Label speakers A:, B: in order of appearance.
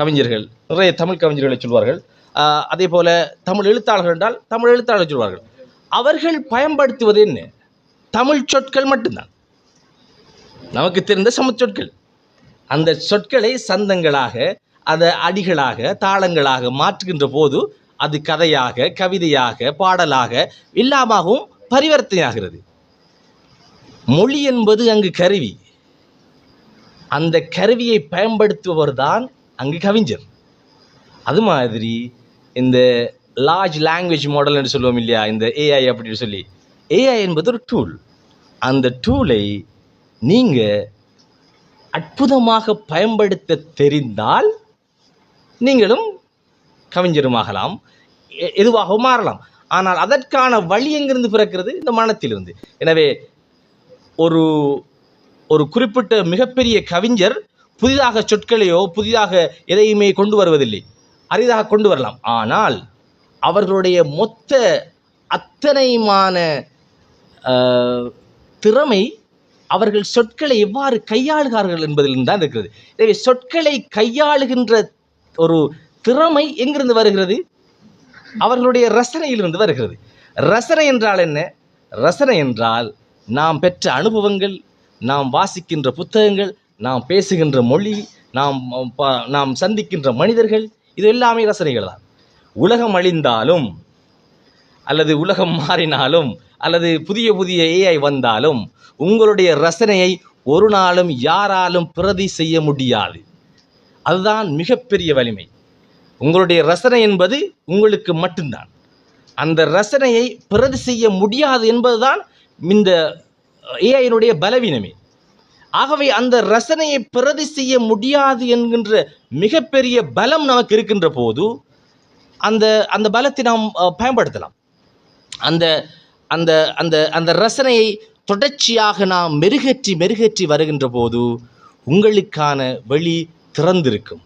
A: கவிஞர்கள் நிறைய தமிழ் கவிஞர்களை சொல்வார்கள். அதே போல தமிழ் எழுத்தாளர்கள் என்றால் தமிழ் எழுத்தாளர்கள் சொல்வார்கள். அவர்கள் பயன்படுத்துவது என்ன? தமிழ் சொற்கள் மட்டும்தான். நமக்கு தெரிந்த சம சொற்கள். அந்த சொற்களை சந்தங்களாக அதை அடிகளாக தாளங்களாக மாற்றுகின்ற போது அது கதையாக கவிதையாக பாடலாக எல்லாமாகவும் பரிவர்த்தனையாகிறது. மொழி என்பது அங்கு கருவி. அந்த கருவியை பயன்படுத்துபவர் தான் அங்கே கவிஞர். அது மாதிரி இந்த லார்ஜ் லாங்குவேஜ் மாடல் என்று சொல்லுவோம் இல்லையா இந்த ஏஐ அப்படின்னு சொல்லி. ஏஐ என்பது ஒரு டூல் அந்த டூலை நீங்கள் அற்புதமாக பயன்படுத்த தெரிந்தால் நீங்களும் கவிஞருமாகலாம் எ- எதுவாகவும் மாறலாம். ஆனால் அதற்கான வழி எங்கிருந்து பிறக்கிறது? இந்த மனத்திலிருந்து. எனவே ஒரு ஒரு குறிப்பிட்ட மிகப்பெரிய கவிஞர் புதிதாக சொற்களையோ புதிதாக எதையுமே கொண்டு வருவதில்லை. அரிதாக கொண்டு வரலாம். ஆனால் அவர்களுடைய மொத்த அத்தனையுமான திறமை அவர்கள் சொற்களை எவ்வாறு கையாளுகிறார்கள் என்பதிலும் தான் இருக்கிறது. எனவே சொற்களை கையாளுகின்ற ஒரு திறமை எங்கிருந்து வருகிறது? அவர்களுடைய ரசனையிலிருந்து வருகிறது. ரசனை என்றால் என்ன? ரசனை என்றால் நாம் பெற்ற அனுபவங்கள் நாம் வாசிக்கின்ற புத்தகங்கள் நாம் பேசுகின்ற மொழி நாம் ப- நாம் சந்திக்கின்ற மனிதர்கள் இது எல்லாமே ரசனைகள் தான். உலகம் அழிந்தாலும் அல்லது உலகம் மாறினாலும் அல்லது புதிய புதிய ஏஐ வந்தாலும் உங்களுடைய ரசனையை ஒரு நாளும் யாராலும் பிரதி செய்ய முடியாது. அதுதான் மிகப்பெரிய வலிமை. உங்களுடைய ரசனை என்பது உங்களுக்கு மட்டும்தான். அந்த ரசனையை பிரதி செய்ய முடியாது என்பதுதான் இந்த ஏஐனுடைய பலவீனமே. ஆகவே அந்த ரசனையை பிரதி செய்ய முடியாது என்கின்ற மிகப்பெரிய பலம் நமக்கு இருக்கின்ற போது அந்த அந்த பலத்தை நாம் பயன்படுத்தலாம். அந்த அந்த அந்த அந்த ரசனையை தொடர்ச்சியாக நாம் மெருகேற்றி மெருகேற்றி வருகின்ற போது உங்களுக்கான வழி திறந்திருக்கும்.